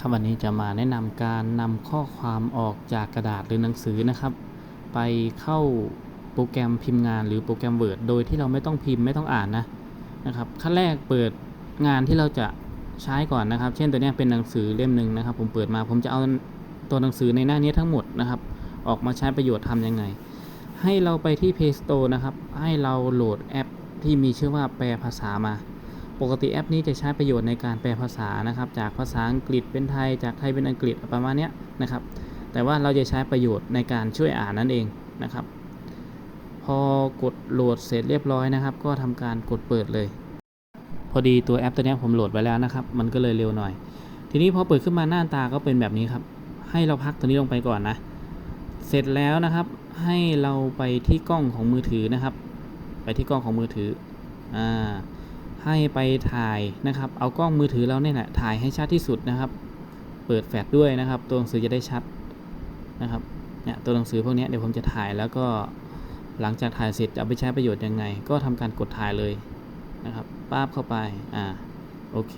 ครับวันนี้จะมาแนะนำการนำข้อความออกจากกระดาษหรือหนังสือนะครับ ไปเข้าโปรแกรมพิมพ์งานหรือโปรแกรม Word โดยที่เราไม่ต้องพิมพ์ไม่ต้องอ่านนะนะครับขั้นแรกเปิดงานที่เราจะใช้ก่อนนะครับ เช่นตัวนี้เป็นหนังสือเล่มหนึ่งนะครับ ผมเปิดมาผมจะเอาตัวหนังสือในหน้านี้ทั้งหมดนะครับ ออกมาใช้ประโยชน์ทำยังไง ให้เราไปที่ Play Store นะครับ ให้เราโหลดแอปที่มีชื่อว่าแปลภาษามา ปกติแอปนี้จะใช้ประโยชน์ในการแปลภาษานะครับ จากภาษาอังกฤษเป็นไทย จากไทยเป็นอังกฤษประมาณนี้นะครับ แต่ว่าเราจะใช้ประโยชน์ในการช่วยอ่านนั่นเองนะครับ พอกดโหลดเสร็จเรียบร้อยนะครับ ก็ทำการกดเปิดเลย พอดีตัวแอปตัวนี้ผมโหลดไว้แล้วนะครับ มันก็เลยเร็วหน่อย ทีนี้พอเปิดขึ้นมาหน้าตาก็เป็นแบบนี้ครับ ให้เราพักตัวนี้ลงไปก่อนนะ เสร็จแล้วนะครับ ให้เราไปที่กล้องของมือถือนะครับ ไปที่กล้องของมือถือ อ่า ให้ไปถ่ายนะครับ เอากล้องมือถือเราเนี่ยแหละถ่ายให้ชัดที่สุดนะครับ เปิดแฟลชด้วยนะครับ ตัวหนังสือจะได้ชัดนะครับเนี่ยตัวหนังสือพวกนี้เดี๋ยวผมจะถ่ายแล้วก็หลังจากถ่ายเสร็จจะเอาไปใช้ประโยชน์ยังไง ก็ทำการกดถ่ายเลยนะครับป้าบเข้าไปอ่าโอเค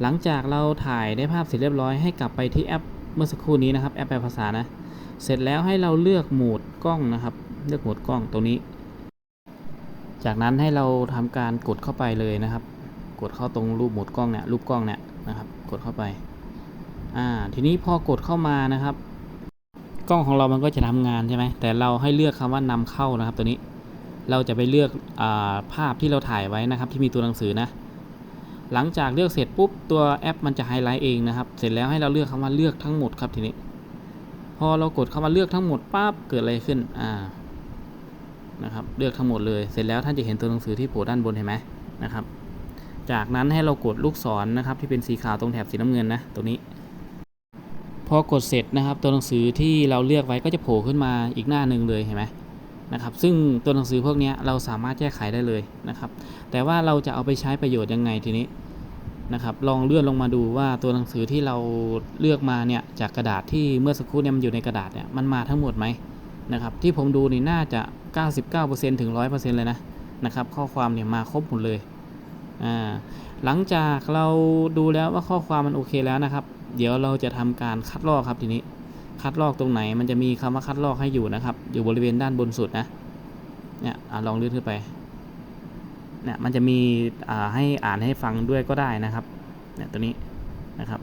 หลังจากเราถ่ายได้ภาพเสร็จเรียบร้อยให้กลับไปที่แอปเมื่อสักครู่นี้นะครับแอปแปลภาษานะ เสร็จแล้วให้เราเลือกโหมดกล้องนะครับ เลือกโหมดกล้องตรงนี้ จากนั้นให้เราทำการกดเข้าไปเลยนะครับ กดเข้าตรงรูปหมดกล้องเนี่ยรูปกล้องเนี่ยนะครับ กดเข้าไป อ่า ทีนี้พอกดเข้ามานะครับ กล้องของเรามันก็จะทำงานใช่ไหมแต่เราให้เลือกคำว่านำเข้านะครับ ตัวนี้เราจะไปเลือกอาภาพที่เราถ่ายไว้นะครับ ที่มีตัวหนังสือนะ หลังจากเลือกเสร็จปุ๊บตัวแอปมันจะไฮไลท์เองนะครับ เสร็จแล้วให้เราเลือกคำว่าเลือกทั้งหมดครับทีนี้ พอเรากดเข้ามาเลือกทั้งหมดปั๊บเกิดอะไรขึ้นอ่า นะครับ เลือกทั้งหมดเลย เสร็จแล้วท่านจะเห็นตัวหนังสือที่โผล่ด้านบนเห็นไหมนะครับ จากนั้นให้เรากดลูกศรนะครับ ที่เป็นสีขาวตรงแถบสีน้ำเงินนะตรงนี้ พอกดเสร็จนะครับ ตัวหนังสือที่เราเลือกไว้ก็จะโผล่ขึ้นมาอีกหน้าหนึ่งเลยเห็นไหมนะครับ ซึ่งตัวหนังสือพวกนี้เราสามารถแก้ไขได้เลยนะครับ แต่ว่าเราจะเอาไปใช้ประโยชน์ยังไงทีนี้นะครับลองเลื่อนลงมาดูว่าตัวหนังสือที่เราเลือกมาเนี่ยจากกระดาษที่เมื่อสักครู่เนี่ยมันอยู่ในกระดาษเนี่ยมันมาทั้งหมดไหม นะครับที่ผมดูนี่น่าจะ 99%ถึง 100%เลยนะนะครับข้อความเนี่ยมาครบหมดเลยอ่าหลังจากเราดูแล้วว่าข้อความมันโอเคแล้วนะครับ เดี๋ยวเราจะทำการคัดลอกครับทีนี้คัดลอกตรงไหน มันจะมีคำว่าคัดลอกให้อยู่นะครับ อยู่บริเวณด้านบนสุดนะเนี่ยอลองเลื่อนขึ้นไปเนี่ยมันจะมีอ่าให้อ่านให้ฟังด้วยก็ได้นะครับเนี่ยตัวนี้นะครับ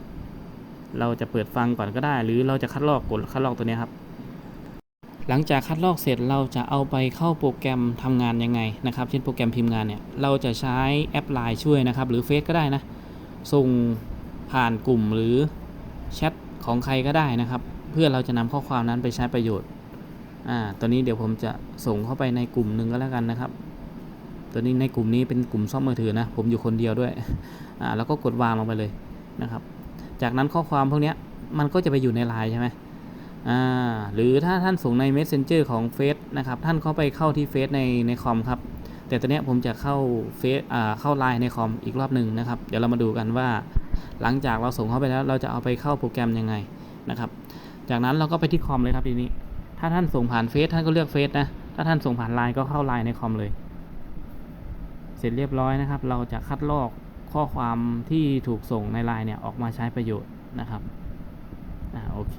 เราจะเปิดฟังก่อนก็ได้ หรือเราจะคัดลอกกดคัดลอกตัวนี้ครับ หลังจากคัดลอกเสร็จเราจะเอาไปเข้าโปรแกรมทำงานยังไงนะครับ เช่นโปรแกรมพิมพ์งานเนี่ยเราจะใช้แอปไลน์ช่วยนะครับ หรือเฟซก็ได้นะ ส่งผ่านกลุ่มหรือแชทของใครก็ได้นะครับ เพื่อเราจะนำข้อความนั้นไปใช้ประโยชน์อ่าตัวนี้เดี๋ยวผมจะส่งเข้าไปในกลุ่มหนึ่งก็แล้วกันนะครับตัวนี้ในกลุ่มนี้เป็นกลุ่มซ่อมมือถือนะ ผมอยู่คนเดียวด้วยอ่าแล้วก็กดวางลงไปเลยนะครับ จากนั้นข้อความพวกนี้มันก็จะไปอยู่ในไลน์ใช่ไหม หรือถ้าท่านส่งใน Messenger ของเฟซนะครับ ท่านเข้าไปเข้าที่เฟซในในคอมครับ แต่ตัวเนี้ผมจะเข้าเฟซอ่าเข้าไลน์ในคอมอีกรอบหนึ่งนะครับ เดี๋ยวเรามาดูกันว่า หลังจากเราส่งเข้าไปแล้ว เราจะเอาไปเข้าโปรแกรมยังไงนะครับ จากนั้นเราก็ไปที่คอมเลยครับทีนี้ ถ้าท่านส่งผ่านเฟซท่านก็เลือกเฟซนะ ถ้าท่านส่งผ่านไลน์ก็เข้าไลน์ในคอมเลย เสร็จเรียบร้อยนะครับ เราจะคัดลอกข้อความที่ถูกส่งในไลน์เนี่ยออกมาใช้ประโยชน์นะครับ อ่าโอเค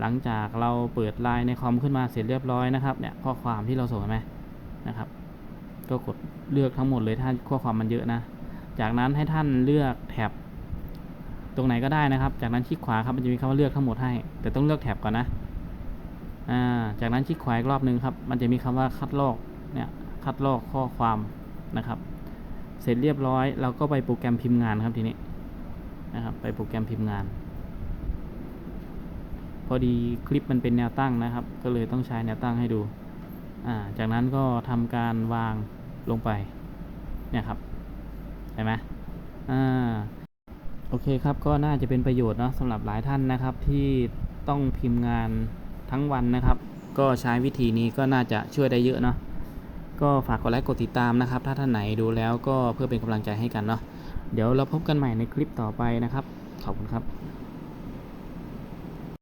หลังจากเราเปิดไลน์ในคอมขึ้นมาเสร็จเรียบร้อยนะครับเนี่ยข้อความที่เราส่งไหมนะครับ ก็กดเลือกทั้งหมดเลยถ้าข้อความมันเยอะนะ จากนั้นให้ท่านเลือกแท็บตรงไหนก็ได้นะครับ จากนั้นคลิกขวาครับมันจะมีคำว่าเลือกทั้งหมดให้ แต่ต้องเลือกแท็บก่อนนะอ่าจากนั้นคลิกขวาอีกรอบหนึ่งครับ มันจะมีคำว่าคัดลอกเนี่ยคัดลอกข้อความนะครับ เสร็จเรียบร้อยเราก็ไปโปรแกรมพิมพ์งานครับทีนี้นะครับ ไปโปรแกรมพิมพ์งาน พอดีคลิปมันเป็นแนวตั้งนะครับ ก็เลยต้องใช้แนวตั้งให้ดู อ่า จากนั้นก็ทำการวางลงไป เนี่ยครับ เห็นไหมอ่า โอเคครับ ก็น่าจะเป็นประโยชน์เนาะสำหรับหลายท่านนะครับที่ต้องพิมพ์งานทั้งวันนะครับ ก็ใช้วิธีนี้ก็น่าจะช่วยได้เยอะเนาะ ก็ฝากกดไลค์กดติดตามนะครับ ถ้าท่านไหนดูแล้วก็เพื่อเป็นกำลังใจให้กันเนาะ เดี๋ยวเราพบกันใหม่ในคลิปต่อไปนะครับ ขอบคุณครับ